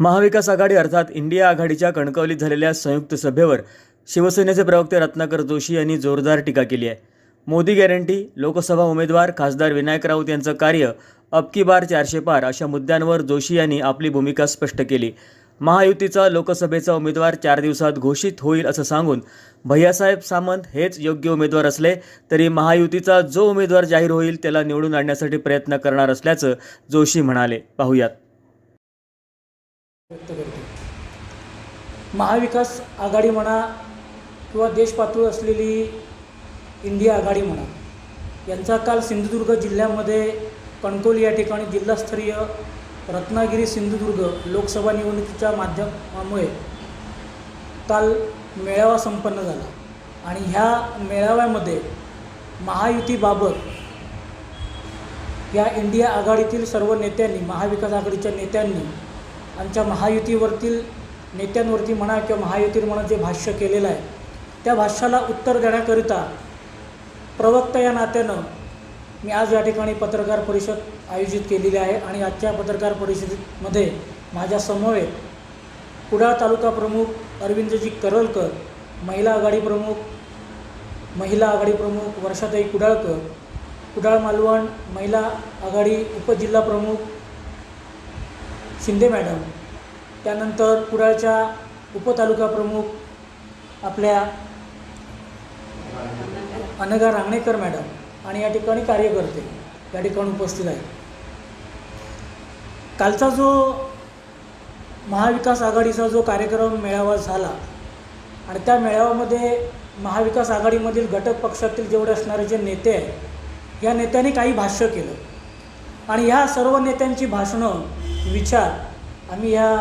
महाविकास आघाडी अर्थात इंडिया आघाडीच्या कणकवलीत झालेल्या संयुक्त सभेवर शिवसेनेचे प्रवक्ते रत्नाकर जोशी यांनी जोरदार टीका केली आहे. मोदी गॅरंटी लोकसभा उमेदवार खासदार विनायक राऊत यांचं कार्य अब की बार चारशे पार अशा मुद्द्यांवर जोशी यांनी आपली भूमिका स्पष्ट केली. महायुतीचा लोकसभेचा उमेदवार चार दिवसात घोषित होईल असं सांगून भैयासाहेब सामंत हेच योग्य उमेदवार असले तरी महायुतीचा जो उमेदवार जाहीर होईल त्याला निवडून आणण्यासाठी प्रयत्न करणार असल्याचं जोशी म्हणाले. पाहूयात. व्यक्त करते. महाविकास आघाडी म्हणा किंवा देशपातळी असलेली इंडिया आघाडी म्हणा यांचा काल सिंधुदुर्ग जिल्ह्यामध्ये कणकोली या ठिकाणी जिल्हास्तरीय रत्नागिरी सिंधुदुर्ग लोकसभा निवडणुकीच्या माध्यमामुळे काल मेळावा संपन्न झाला. आणि ह्या मेळाव्यामध्ये महायुतीबाबत या इंडिया आघाडीतील सर्व नेत्यांनी महाविकास आघाडीच्या नेत्यांनी आमच्या महायुतीवरतील नेत्यांवरती म्हणा किंवा महायुतीवर म्हणा जे भाष्य केलेलं आहे त्या भाष्याला उत्तर देण्याकरिता प्रवक्ता या नात्यानं मी आज या ठिकाणी पत्रकार परिषद आयोजित केलेली आहे आणि आजच्या पत्रकार परिषदेमध्ये माझ्यासमवेत कुडाळ तालुका प्रमुख अरविंदजी करलकर महिला आघाडी प्रमुख महिला आघाडी प्रमुख वर्षाताई कुडाळकर कुडाळ मालवण महिला आघाडी उपजिल्हा प्रमुख शिंदे मॅडम त्यानंतर कुडाळच्या उपतालुका प्रमुख आपल्या अनघा रांगणेकर मॅडम आणि या ठिकाणी कार्यकर्ते या ठिकाणी उपस्थित आहेत. कालचा जो महाविकास आघाडीचा जो कार्यक्रम मेळावा झाला आणि त्या मेळाव्यामध्ये महाविकास आघाडीमधील घटक पक्षातील जेवढे असणारे जे नेते आहेत या नेत्यांनी काही भाष्य केलं. आणि ह्या सर्व नेत्यांची भाषणं विचार. आम्ही या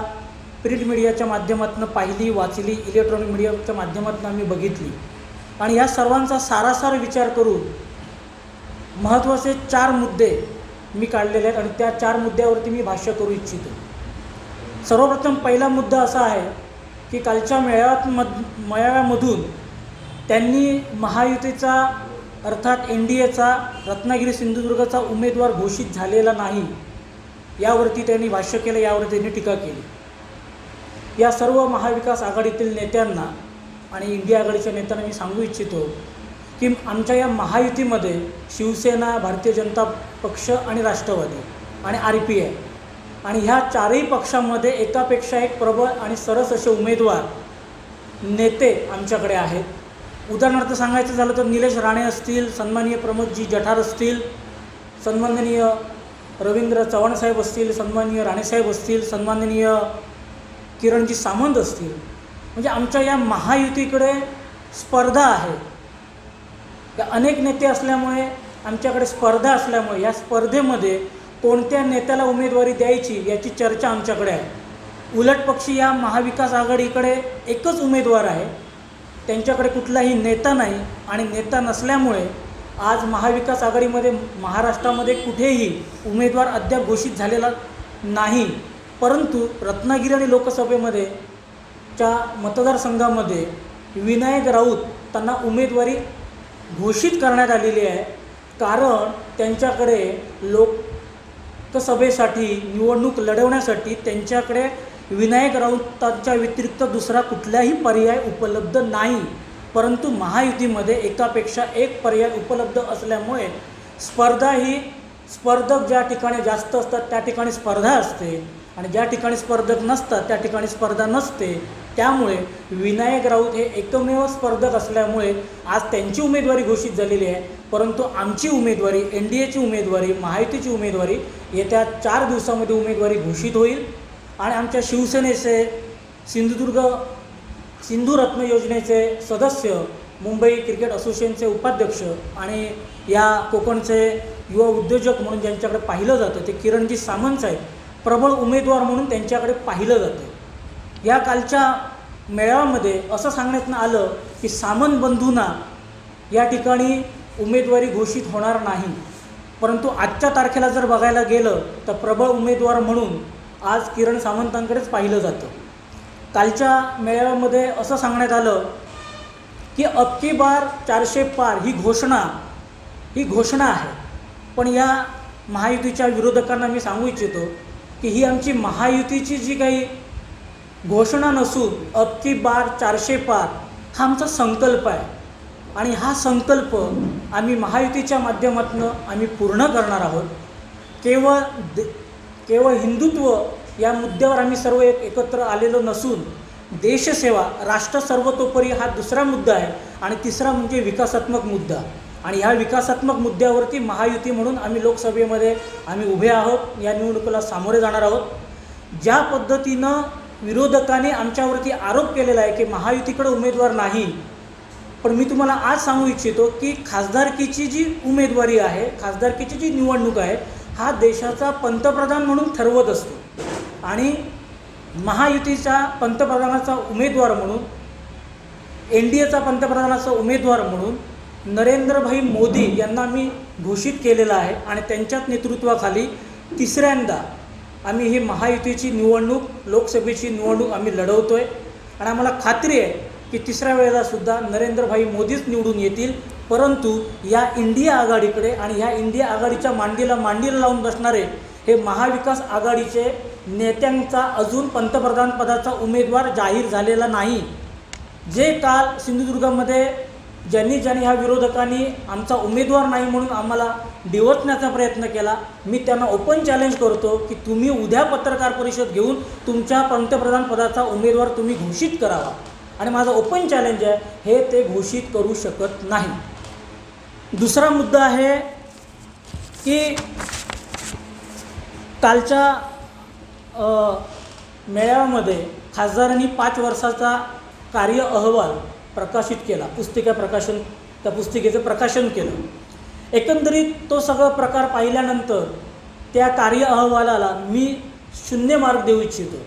प्रिंट मीडियाच्या माध्यमातून पाहिली वाचली इलेक्ट्रॉनिक मीडियाच्या माध्यमातून आम्ही बघितली. आणि या सर्वांचा सारासार विचार करून महत्त्वाचे चार मुद्दे मी काढलेले आहेत आणि त्या चार मुद्द्यावरती मी भाष्य करू इच्छितो. सर्वप्रथम पहिला मुद्दा असा आहे की कालच्या मेळाव्यात मध मेळाव्यामधून त्यांनी महायुतीचा अर्थात एन डी एचा रत्नागिरी सिंधुदुर्गचा उमेदवार घोषित झालेला नाही. यावरती त्यांनी भाष्य केलं यावरती त्यांनी टीका केली. या सर्व महाविकास आघाडीतील नेत्यांना आणि इंडिया आघाडीच्या नेत्यांना मी सांगू इच्छितो की आमच्या या महायुतीमध्ये शिवसेना भारतीय जनता पक्ष आणि राष्ट्रवादी आणि आर पी आय आणि ह्या चारही पक्षांमध्ये एकापेक्षा एक प्रबळ आणि सरस असे उमेदवार नेते आमच्याकडे आहेत. उदाहरणार्थ सांगायचं झालं तर निलेश राणे असतील सन्माननीय प्रमोदजी जठार असतील सन्माननीय रवींद्र चव्हाणसाहेब असतील सन्माननीय राणेसाहेब असतील सन्माननीय किरणजी सामंत असतील. म्हणजे आमच्या या महायुतीकडे स्पर्धा आहे. या अनेक नेते असल्यामुळे आमच्याकडे स्पर्धा असल्यामुळे या स्पर्धेमध्ये कोणत्या नेत्याला उमेदवारी द्यायची याची चर्चा आमच्याकडे आहे. उलट पक्षी या महाविकास आघाडीकडे एकच उमेदवार आहे. त्यांच्याकडे कुठलाही नेता नाही आणि नेता नसल्यामुळे आज महाविकास आघाडीमध्ये महाराष्ट्रामध्ये कुठेही उमेदवार अद्याप घोषित झालेला नाही. परंतु रत्नागिरी आणि लोकसभेमध्ये च्या मतदारसंघामध्ये विनायक राऊत त्यांना उमेदवारी घोषित करण्यात आलेली आहे. कारण त्यांच्याकडे लोकसभेसाठी निवडणूक लढवण्यासाठी त्यांच्याकडे विनायक राऊतांच्या व्यतिरिक्त दुसरा कुठलाही पर्याय उपलब्ध नाही. परंतु महायुतीमध्ये एकापेक्षा एक पर्याय उपलब्ध असल्यामुळे स्पर्धा ही स्पर्धक ज्या ठिकाणी जास्त असतात त्या ठिकाणी स्पर्धा असते आणि ज्या ठिकाणी स्पर्धक नसतात त्या ठिकाणी स्पर्धा नसते. त्यामुळे विनायक राऊत हे एकमेव स्पर्धक असल्यामुळे आज त्यांची उमेदवारी घोषित झालेली आहे. परंतु आमची उमेदवारी एन डी एची उमेदवारी महायुतीची उमेदवारी येत्या चार दिवसामध्ये उमेदवारी घोषित होईल. आणि आमच्या शिवसेनेचे सिंधुदुर्ग सिंधुरत्न योजनेचे सदस्य मुंबई क्रिकेट असोसिएशनचे उपाध्यक्ष आणि या कोकणचे युवा उद्योजक म्हणून ज्यांच्याकडे पाहिलं जातं ते किरणजी सामंत साहेब प्रबळ उमेदवार म्हणून त्यांच्याकडे पाहिलं जातं. या कालच्या मेळाव्यामध्ये असं सांगण्यात आलं की सामंत बंधूंना या ठिकाणी उमेदवारी घोषित होणार नाही. परंतु आजच्या तारखेला जर बघायला गेलं तर प्रबळ उमेदवार म्हणून आज किरण सामंतांकडेच पाहिलं जातं. कालच्या मेळाव्यामध्ये असं सांगण्यात आलं की अबकी बार चारशे पार ही घोषणा ही घोषणा आहे. पण या महायुतीच्या विरोधकांना मी सांगू इच्छितो की ही आमची महायुतीची जी काही घोषणा नसून अबकी बार चारशे पार हा आमचा संकल्प आहे. आणि हा संकल्प आम्ही महायुतीच्या माध्यमातून आम्ही पूर्ण करणार आहोत. केवळ दे केवळ हिंदुत्व या मुद्द्यावर आम्ही सर्व एक एकत्र आलेलो नसून देशसेवा राष्ट्र सर्वतोपरी हा दुसरा मुद्दा आहे आणि तिसरा म्हणजे विकासात्मक मुद्दा. आणि ह्या विकासात्मक मुद्द्यावरती महायुती म्हणून आम्ही लोकसभेमध्ये आम्ही उभे आहोत. या निवडणुकीला सामोरे जाणार आहोत. ज्या पद्धतीनं विरोधकाने आमच्यावरती आरोप केलेला आहे की महायुतीकडे उमेदवार नाही पण मी तुम्हाला आज सांगू इच्छितो की खासदारकीची जी उमेदवारी आहे खासदारकीची जी निवडणूक आहे हा देशाचा पंतप्रधान म्हणून ठरवत असतो. आणि महायुतीच्या पंतप्रधानाचा उमेदवार म्हणून एन डी एचा पंतप्रधानाचा उमेदवार म्हणून नरेंद्रभाई मोदी यांना मी घोषित केलेलं आहे आणि त्यांच्याच नेतृत्वाखाली तिसऱ्यांदा आम्ही ही महायुतीची निवडणूक लोकसभेची निवडणूक आम्ही लढवतो आहे आणि आम्हाला खात्री आहे की तिसऱ्या वेळेलासुद्धा नरेंद्रभाई मोदीच निवडून येतील. परंतु या इंडिया आघाडीकडे आणि ह्या इंडिया आघाडीच्या मांडीला मांडीला लावून बसणारे हे महाविकास आघाडीचे नेत्यांचा अजून पंतप्रधानपदाचा उमेदवार जाहीर झालेला नाही. जे काल सिंधुदुर्गामध्ये ज्यांनी ज्यांनी ह्या विरोधकांनी आमचा उमेदवार नाही म्हणून आम्हाला डिवचण्याचा प्रयत्न केला मी त्यांना ओपन चॅलेंज करतो की तुम्ही उद्या पत्रकार परिषद घेऊन तुमच्या पंतप्रधान पदाचा उमेदवार तुम्ही घोषित करावा. आणि माझं ओपन चॅलेंज आहे हे ते घोषित करू शकत नाही. दुसरा मुद्दा आहे की कालच्या मेळाव्यामध्ये खासदारांनी पाच वर्षाचा कार्य अहवाल प्रकाशित केला पुस्तिका प्रकाशन त्या पुस्तिकेचं प्रकाशन केलं. एकंदरीत तो सगळा प्रकार पाहिल्यानंतर त्या कार्य अहवालाला मी शून्य मार्क देऊ इच्छितो.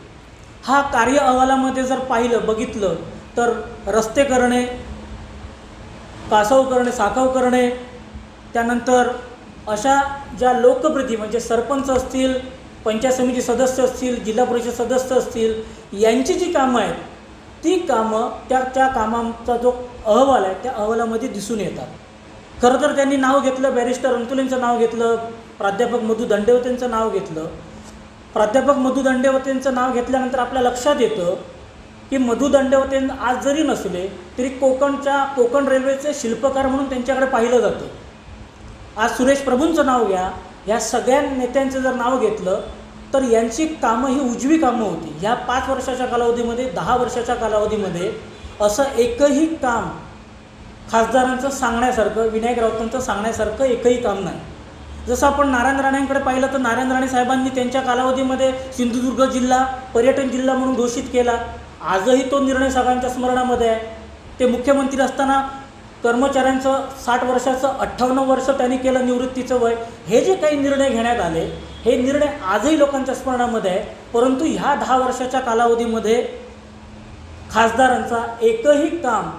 हा कार्य अहवालामध्ये जर पाहिलं बघितलं तर रस्ते करणे कासव करणे साखव करणे त्यानंतर अशा ज्या लोकप्रती म्हणजे सरपंच असतील पंचायत समिती सदस्य असतील जिल्हा परिषद सदस्य असतील यांची जी कामं आहेत ती कामं त्या त्या कामांचा जो अहवाल आहे त्या अहवालामध्ये दिसून येतात. खरं तर त्यांनी नाव घेतलं बॅरिस्टर अंतुलेंचं नाव घेतलं प्राध्यापक मधु दंडेवतेंचं नाव घेतलं. प्राध्यापक मधु दंडेवतेंचं नाव घेतल्यानंतर आपल्या लक्षात येतं की मधू दंडेवते आज जरी नसले तरी कोकणच्या कोकण रेल्वेचे शिल्पकार म्हणून त्यांच्याकडे पाहिलं जातं. आज सुरेश प्रभूंचं नाव घ्या ह्या सगळ्या नेत्यांचं जर नाव घेतलं तर यांची कामं ही उजवी कामं होती. ह्या पाच वर्षाच्या कालावधीमध्ये दहा वर्षाच्या कालावधीमध्ये असं एकही काम खासदारांचं सांगण्यासारखं विनायक राऊतांचं सांगण्यासारखं एकही काम नाही. जसं आपण नारायण राणेंकडे पाहिलं तर नारायण राणे साहेबांनी त्यांच्या कालावधीमध्ये सिंधुदुर्ग जिल्हा पर्यटन जिल्हा म्हणून घोषित केला. आजही तो निर्णय सगळ्यांच्या स्मरणामध्ये आहे. ते मुख्यमंत्री असताना कर्मचाऱ्यांचं साठ वर्षाचं अठ्ठावन्न वर्ष त्यांनी केलं निवृत्तीचं वय. हे जे काही निर्णय घेण्यात आले हे निर्णय आजही लोकांच्या स्मरणामध्ये आहे. परंतु ह्या दहा वर्षाच्या कालावधीमध्ये खासदारांचा एकही काम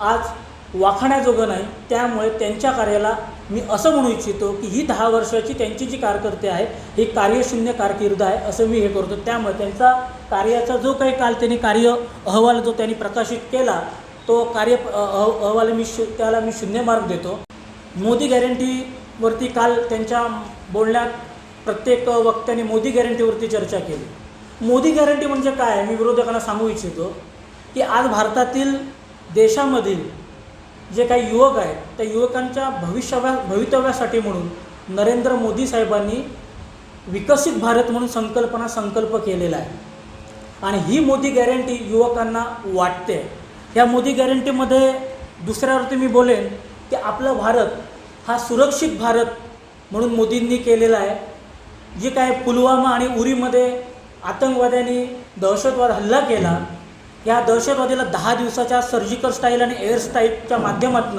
आज वाखाण्याजोगं नाही. त्यामुळे त्यांच्या कार्याला मी असं म्हणू इच्छितो की ही दहा वर्षाची त्यांची जी कारकिर्दी आहे ही कार्यशून्य कारकीर्द आहे असं मी हे करतो. त्यामुळे त्यांचा कार्याचा जो काही काल त्यांनी कार्य अहवाल जो त्यांनी प्रकाशित केला तो कार्य अह- अहवाल मी शू त्याला मी शून्य मार्क देतो. मोदी गॅरंटीवरती काल त्यांच्या बोलण्यात प्रत्येक वक्त्याने मोदी गॅरंटीवरती चर्चा केली. मोदी गॅरंटी म्हणजे काय? मी विरोधकांना सांगू इच्छितो की आज भारतातील देशामधील जे काही युवक आहेत त्या युवकांच्या भविष्याव्या भवितव्यासाठी म्हणून नरेंद्र मोदी साहेबांनी विकसित भारत म्हणून संकल्पना संकल्प केलेला आहे. आणि ही मोदी गॅरंटी युवकांना वाटते. या मोदी गॅरंटीमध्ये दुसऱ्यावरती मी बोलेन की आपलं भारत हा सुरक्षित भारत म्हणून मोदींनी केलेला आहे. जे काय पुलवामा आणि उरीमध्ये आतंकवाद्यांनी दहशतवाद हल्ला केला या दहशतवादीला दहा दिवसाच्या सर्जिकल स्टाईल आणि एअर स्ट्राईकच्या माध्यमातून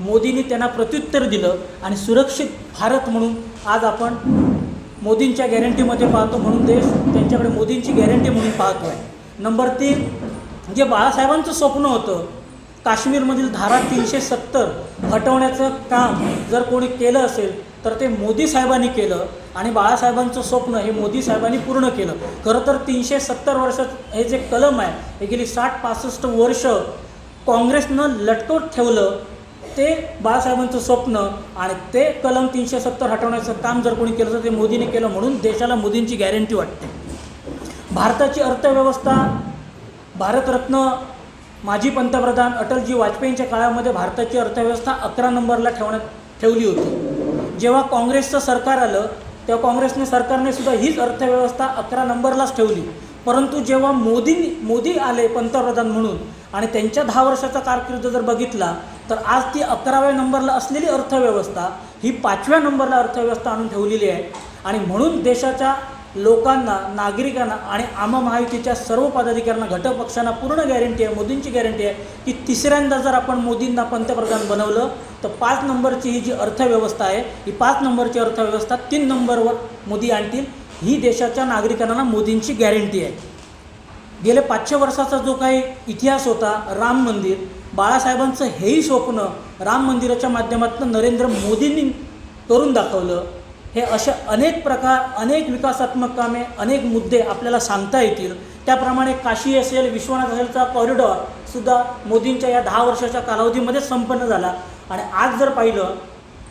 मोदींनी त्यांना प्रत्युत्तर दिलं आणि सुरक्षित भारत म्हणून आज आपण मोदींच्या गॅरंटीमध्ये पाहतो म्हणून देश त्यांच्याकडे मोदींची गॅरंटी म्हणून पाहतो आहे नंबर तीन जे बाळासाहेबांचं स्वप्न होतं काश्मीरमधील धारा तीनशे सत्तर हटवण्याचं काम जर कोणी केलं असेल तर ते मोदी साहेबांनी केलं आणि बाळासाहेबांचं स्वप्न हे मोदी साहेबांनी पूर्ण केलं. खरं तर तीनशे सत्तर वर्ष हे जे कलम आहे हे गेली साठ पासष्ट वर्ष काँग्रेसनं लटकवत ठेवलं ते बाळासाहेबांचं स्वप्न आणि ते कलम तीनशे सत्तर हटवण्याचं काम जर कोणी केलं तर ते मोदीने केलं म्हणून देशाला मोदींची गॅरंटी वाटते. भारताची अर्थव्यवस्था भारतरत्न माजी पंतप्रधान अटलजी वाजपेयींच्या काळामध्ये भारताची अर्थव्यवस्था अकरा नंबरला ठेवण्यात ठेवली होती. जेव्हा काँग्रेसचं सरकार आलं तेव्हा काँग्रेसने सरकारने सुद्धा हीच अर्थव्यवस्था अकरा नंबरलाच ठेवली. परंतु जेव्हा मोदी मोदी आले पंतप्रधान म्हणून आणि त्यांच्या दहा वर्षाचा कारकिर्द जर बघितला तर आज ती अकराव्या नंबरला असलेली अर्थव्यवस्था ही पाचव्या नंबरला अर्थव्यवस्था आणून ठेवलेली आहे. आणि म्हणून देशाच्या लोकांना नागरिकांना आणि आम महायुतीच्या सर्व पदाधिकाऱ्यांना घटक पक्षांना पूर्ण गॅरंटी आहे मोदींची गॅरंटी आहे की तिसऱ्यांदा जर आपण मोदींना पंतप्रधान बनवलं तर पाच नंबरची ही जी अर्थव्यवस्था आहे ही पाच नंबरची अर्थव्यवस्था तीन नंबरवर मोदी आणतील. ही देशाच्या नागरिकांना मोदींची गॅरंटी आहे. गेले पाचशे वर्षाचा जो काही इतिहास होता राम मंदिर बाळासाहेबांचं हेही स्वप्न राम मंदिराच्या माध्यमातून नरेंद्र मोदींनी करून दाखवलं. हे असे अनेक प्रकार अनेक विकासात्मक कामे अनेक मुद्दे आपल्याला सांगता येतील. त्याप्रमाणे काशी असेल विश्वनाथ असेलचा कॉरिडॉर सुद्धा मोदींच्या या दहा वर्षाच्या कालावधीमध्ये संपन्न झाला. आणि आज जर पाहिलं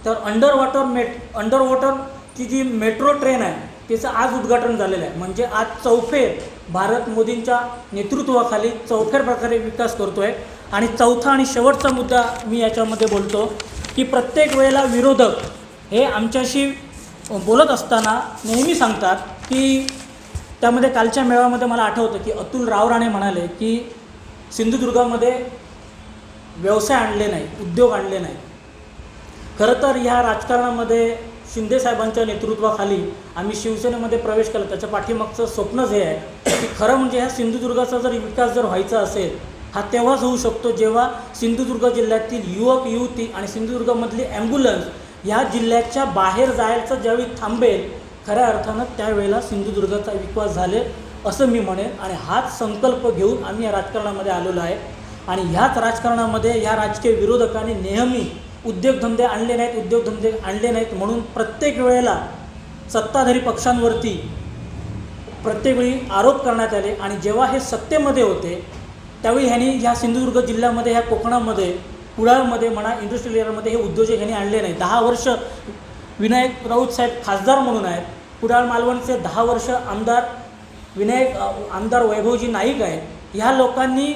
तर अंडर वॉटर मेट अंडर वॉटरची जी मेट्रो ट्रेन आहे तिचं आज उद्घाटन झालेलं आहे. म्हणजे आज चौफेर भारत मोदींच्या नेतृत्वाखाली चौफेर प्रकारे विकास करतो आहे आणि चौथा आणि शेवटचा मुद्दा मी याच्यामध्ये बोलतो की प्रत्येक वेळेला विरोधक हे आमच्याशी बोलत असताना नेहमी सांगतात की त्यामध्ये कालच्या मेळाव्यामध्ये मला आठवतं की अतुल रावराणे म्हणाले की सिंधुदुर्गामध्ये व्यवसाय आणले नाही उद्योग आणले नाही. खरं तर ह्या राजकारणामध्ये शिंदेसाहेबांच्या नेतृत्वाखाली आम्ही शिवसेनेमध्ये प्रवेश केला. त्याच्या पाठीमागचं स्वप्नच हे आहे की खरं म्हणजे ह्या सिंधुदुर्गाचा जर विकास जर व्हायचा असेल हा तेव्हाच होऊ शकतो जेव्हा सिंधुदुर्ग जिल्ह्यातील युवक युवती आणि सिंधुदुर्गामधली ॲम्ब्युलन्स ह्या जिल्ह्याच्या बाहेर जायचं ज्यावेळी थांबेल खऱ्या अर्थानं त्यावेळेला सिंधुदुर्गाचा विकास झाले असं मी म्हणेन. आणि हाच संकल्प घेऊन आम्ही या राजकारणामध्ये आलेलो आहे. आणि ह्याच राजकारणामध्ये ह्या राजकीय विरोधकांनी नेहमी उद्योगधंदे आणले नाहीत उद्योगधंदे आणले नाहीत म्हणून प्रत्येक वेळेला सत्ताधारी पक्षांवरती प्रत्येक वेळी आरोप करण्यात आले. आणि जेव्हा हे सत्तेमध्ये होते त्यावेळी ह्यांनी ह्या सिंधुदुर्ग जिल्ह्यामध्ये ह्या कोकणामध्ये कुडाळमध्ये म्हणा इंडस्ट्रियल एरियामध्ये हे उद्योजक यांनी आणले नाही. दहा वर्ष विनायक राऊत साहेब खासदार म्हणून आहेत. कुडाळ मालवणचे दहा वर्ष आमदार विनायक आमदार वैभवजी नाईक आहेत. ह्या लोकांनी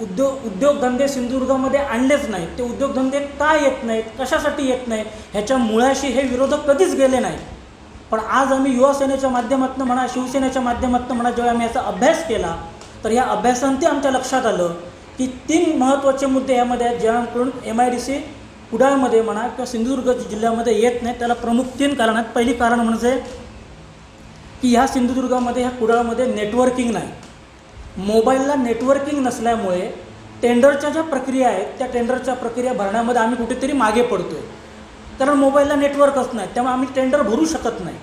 उद्योग उद्योगधंदे सिंधुदुर्गामध्ये आणलेच नाहीत. ते उद्योगधंदे का येत नाहीत? कशासाठी येत नाहीत? ह्याच्या मुळाशी हे विरोधक कधीच गेले नाहीत. पण आज आम्ही युवा सेनेच्या माध्यमातून म्हणा शिवसेनेच्या माध्यमातून म्हणा जेव्हा आम्ही याचा अभ्यास केला तर या अभ्यासांती आमच्या लक्षात आलं की तीन महत्त्वाचे मुद्दे यामध्ये आहेत जेणेकरून एम आय डी सी कुडाळमध्ये म्हणा किंवा सिंधुदुर्ग जिल्ह्यामध्ये येत नाही. त्याला प्रमुख तीन कारण आहेत. पहिली कारण म्हणजे की ह्या सिंधुदुर्गामध्ये ह्या कुडाळमध्ये नेटवर्किंग नाही. मोबाईलला नेटवर्किंग नसल्यामुळे टेंडरच्या ज्या प्रक्रिया आहेत त्या टेंडरच्या प्रक्रिया भरण्यामध्ये आम्ही कुठेतरी मागे पडतो आहे कारण मोबाईलला नेटवर्कच नाही त्यामुळे आम्ही टेंडर भरू शकत नाही.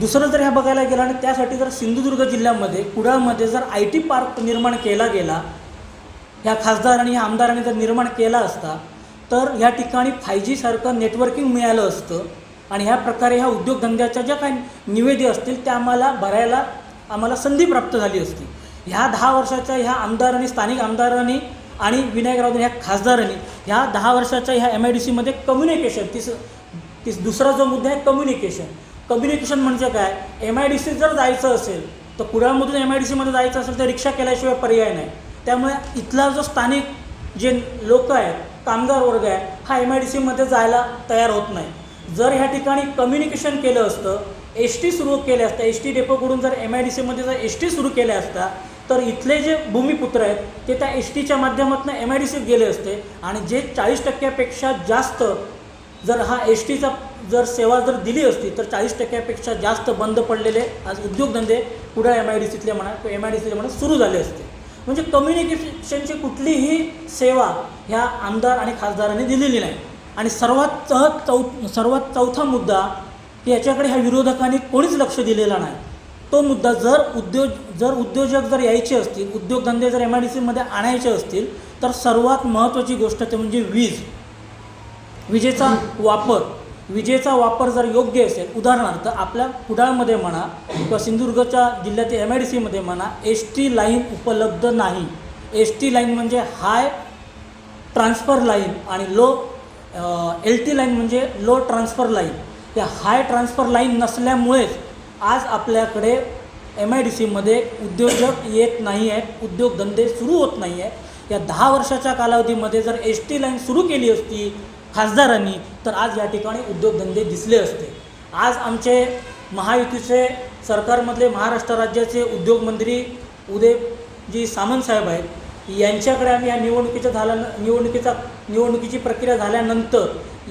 दुसरं जर ह्या बघायला गेलं आणि त्यासाठी जर सिंधुदुर्ग जिल्ह्यामध्ये कुडाळमध्ये जर आय टी पार्क निर्माण केला गेला ह्या खासदारांनी ह्या आमदारांनी जर निर्माण केला असता तर ह्या ठिकाणी फाय जीसारखं नेटवर्किंग मिळालं असतं. आणि ह्या प्रकारे ह्या उद्योगधंद्याच्या ज्या काही निवेदी असतील त्या आम्हाला भरायला आम्हाला संधी प्राप्त झाली असती. ह्या दहा वर्षाच्या ह्या आमदारांनी स्थानिक आमदारांनी आणि विनायकराव ह्या खासदारांनी ह्या दहा वर्षाच्या ह्या एम आय डी सीमध्ये कम्युनिकेशन तिस तिस दुसरा जो मुद्दा आहे कम्युनिकेशन कम्युनिकेशन म्हणजे काय? एम आय डी सी जर जायचं असेल तर कुडाळमधून एम आय डी सीमध्ये जायचं असेल तर रिक्षा केल्याशिवाय पर्याय नाही. त्यामुळे इथला जो स्थानिक जे लोक आहेत कामगार वर्ग आहे हा एम आय डी सीमध्ये जायला तयार होत नाही. जर ह्या ठिकाणी कम्युनिकेशन केलं असतं एस टी सुरू केल्या असता एस टी डेपोकडून जर एम आय डी सीमध्ये जर एस टी सुरू केल्या असता तर इथले जे भूमिपुत्र आहेत ते त्या एस टीच्या माध्यमातून एम आय डी सीत गेले असते. आणि जे चाळीस टक्क्यापेक्षा जास्त जर हा एस टीचा जर सेवा जर दिली असती तर चाळीस टक्क्यापेक्षा जास्त बंद पडलेले आज उद्योगधंदे पुढे एम आय डी सीतले म्हणा एम आय डी सीतले म्हणा सुरू झाले असते. म्हणजे कम्युनिकेशनची कुठलीही सेवा ह्या आमदार आणि खासदारांनी दिलेली नाही. आणि सर्वात चह चौ सर्वात चौथा मुद्दा की याच्याकडे ह्या विरोधकांनी कोणीच लक्ष दिलेला नाही. तो मुद्दा जर उद्योग जर उद्योजक जर यायचे असतील उद्योगधंदे जर एम आय डी सीमध्ये आणायचे असतील तर सर्वात महत्त्वाची गोष्ट ते म्हणजे वीज. विजेचा वापर. विजेचा वापर जर योग्य असेल उदाहरणार्थ आपल्या कुडाळमध्ये म्हणा किंवा सिंधुदुर्गच्या जिल्ह्यातील एम आय डी सीमध्ये म्हणा एस टी लाईन उपलब्ध नाही. एस टी लाईन म्हणजे हाय ट्रान्सफर लाईन आणि लो एल टी लाईन म्हणजे लो ट्रान्सफर लाईन या हाय ट्रान्सफर लाईन नसल्यामुळेच आज आपल्याकडे एम आय डी सीमध्ये उद्योजक येत नाही आहेत उद्योगधंदे सुरू होत नाही आहेत या दहा वर्षाच्या कालावधीमध्ये जर एस टी लाईन सुरू केली असती खासदारांनी तर आज या ठिकाणी उद्योगधंदे दिसले असते. आज आमचे महायुतीचे सरकारमधले महाराष्ट्र राज्याचे उद्योगमंत्री उदयजी सामंतसाहेब आहेत. यांच्याकडे आम्ही या निवडणुकीच्या झाल्या निवडणुकीचा निवडणुकीची प्रक्रिया झाल्यानंतर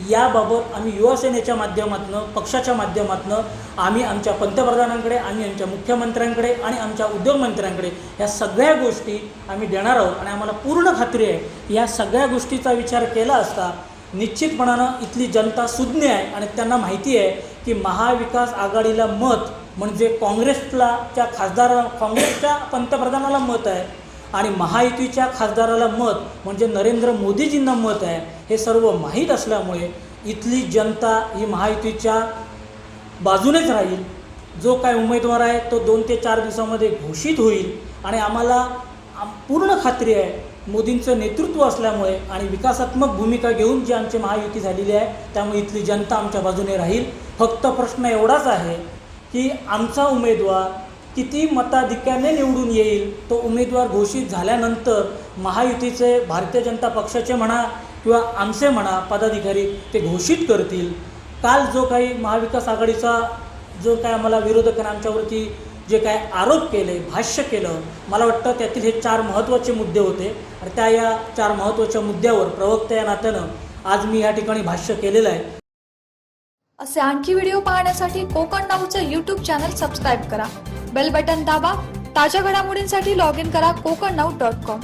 याबाबत आम्ही युवासेनेच्या माध्यमातून पक्षाच्या माध्यमातून आम्ही आमच्या पंतप्रधानांकडे आम्ही आमच्या मुख्यमंत्र्यांकडे आणि आमच्या उद्योगमंत्र्यांकडे या सगळ्या गोष्टी आम्ही देणार आहोत. आणि आम्हाला पूर्ण खात्री आहे या सगळ्या गोष्टीचा विचार केला असता निश्चितपणानं इथली जनता सुज्ञ आहे आणि त्यांना माहिती आहे की महाविकास आघाडीला मत म्हणजे काँग्रेसला त्या खासदार काँग्रेसच्या पंतप्रधानाला मत आहे आणि महायुतीच्या खासदाराला मत म्हणजे नरेंद्र मोदीजींना मत आहे हे सर्व माहीत असल्यामुळे इथली जनता ही महायुतीच्या बाजूनेच राहील. जो काय उमेदवार आहे तो दोन ते चार दिवसामध्ये घोषित होईल आणि आम्हाला पूर्ण खात्री आहे मोदींचं नेतृत्व असल्यामुळे आणि विकासात्मक भूमिका घेऊन जी आमची महायुती झालेली आहे त्यामुळे इथली जनता आमच्या बाजूने राहील. फक्त प्रश्न एवढाच आहे की आमचा उमेदवार किती मताधिक्याने निवडून येईल तो उमेदवार घोषित झाल्यानंतर महायुतीचे भारतीय जनता पक्षाचे म्हणा किंवा आमचे म्हणा पदाधिकारी ते घोषित करतील. काल जो काही महाविकास आघाडीचा जो काय आम्हाला विरोधकांना आमच्यावरती जे काय आरोप केले भाष्य केलं मला वाटतं त्यातील हे चार महत्त्वाचे मुद्दे होते. आणि त्या या चार महत्त्वाच्या मुद्द्यावर प्रवक्त्या या नात्यानं आज मी या ठिकाणी भाष्य केलेलं आहे. असे आणखी व्हिडिओ पाहण्यासाठी कोकण नाऊचं यूट्यूब चॅनल सबस्क्राईब करा. बेल बटन दाबा. ताज्या घडामोडींसाठी लॉग इन करा कोकण नाऊ डॉट कॉम